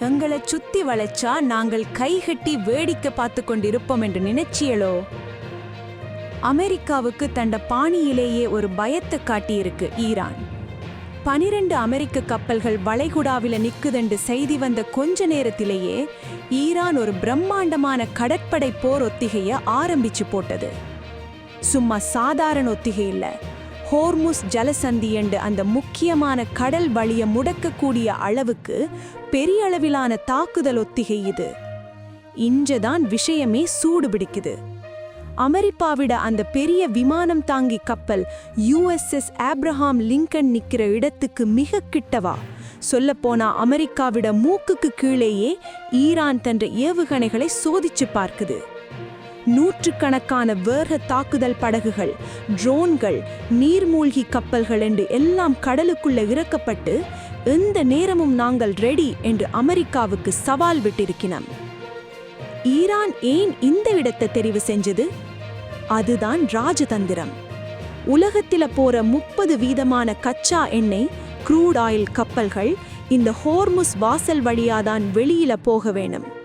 எங்களை சுத்தி வளைச்சா நாங்கள் கைகட்டி வேடிக்கை பார்த்து கொண்டிருப்போம் என்று நினைச்சியலோ? அமெரிக்காவுக்கு தண்ட பாணியிலேயே ஒரு பயத்தை காட்டியிருக்கு ஈரான். பனிரெண்டு அமெரிக்க கப்பல்கள் வளைகுடாவில நிக்குதென்று செய்தி வந்த கொஞ்ச நேரத்திலேயே ஈரான் ஒரு பிரம்மாண்டமான கடற்படை போர் ஒத்திகையை ஆரம்பிச்சு போட்டது. சும்மா சாதாரண ஒத்திகை இல்லை ஹோர்முஸ் ஜலசந்தி என்று அந்த முக்கியமான கடல் வழியை முடக்கக்கூடிய அளவுக்கு பெரிய அளவிலான தாக்குதல் ஒத்திகை இது இஞ்சதான் விஷயமே சூடு பிடிக்குது. அமெரிப்பாவிட அந்த பெரிய விமானம் தாங்கி கப்பல் யுஎஸ்எஸ் ஆப்ரஹாம் லிங்கன் நிற்கிற இடத்துக்கு மிக கிட்டவா? சொல்லப்போனா அமெரிக்காவிட மூக்குக்கு கீழேயே ஈரான் தன்ற ஏவுகணைகளை சோதிச்சு பார்க்குது. நூற்றுக்கணக்கான வேர்க தாக்குதல் படகுகள் ட்ரோன்கள் நீர்மூழ்கி கப்பல்கள் என்று எல்லாம் கடலுக்குள்ள இறக்கப்பட்டு எந்த நேரமும் நாங்கள் ரெடி என்று அமெரிக்காவுக்கு சவால் விட்டிருக்கிறோம் ஈரான் ஏன் இந்த இடத்தை தெரிவு செஞ்சது? அதுதான் ராஜதந்திரம். உலகத்தில போற முப்பது வீதமான கச்சா எண்ணெய் க்ரூட் ஆயில் கப்பல்கள் இந்த ஹோர்முஸ் வாசல் வழியாதான் வெளியில போக வேணும்.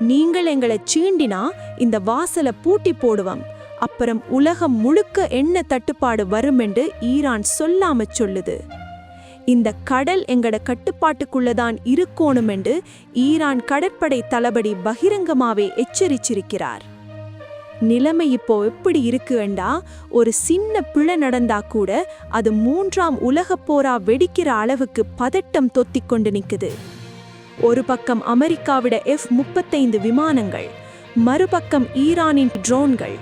நீங்கள் எங்களை சீண்டினா இந்த வாசலை பூட்டி போடுவோம். அப்புறம் உலகம் முழுக்க என்ன தட்டுப்பாடு வரும் என்று ஈரான் சொல்லாம சொல்லுது. இந்த கடல் எங்கட கட்டுப்பாட்டுக்குள்ளதான் இருக்கோணும் என்று ஈரான் கடற்படை தளபதி பகிரங்கமாவே எச்சரிச்சிருக்கிறார். நிலைமை இப்போ எப்படி இருக்குண்டா ஒரு சின்ன பிழை நடந்தா கூட அது மூன்றாம் உலகப் போரா வெடிக்கிற அளவுக்கு பதட்டம் தொத்திக் கொண்டு ஒரு பக்கம் அமெரிக்காவிட எஃப் முப்பத்தைந்து விமானங்கள் மறுபக்கம் ஈரானின் ட்ரோன்கள்.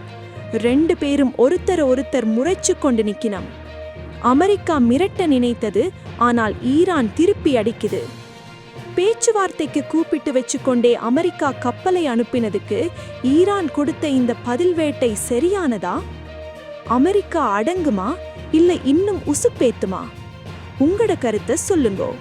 ரெண்டு பேரும் ஒருத்தர் ஒருத்தர் முறைச்சு கொண்டு நிற்கினம் அமெரிக்கா மிரட்ட நினைத்தது ஆனால் ஈரான் திருப்பி அடிக்குது. பேச்சுவார்த்தைக்கு கூப்பிட்டு வச்சுக்கொண்டே அமெரிக்கா கப்பலை அனுப்பினதுக்கு ஈரான் கொடுத்த இந்த பதில் வேட்டை சரியானதா? அமெரிக்கா அடங்குமா இல்லை இன்னும் உசுப்பேத்துமா? உங்களோட கருத்தை சொல்லுங்கோ.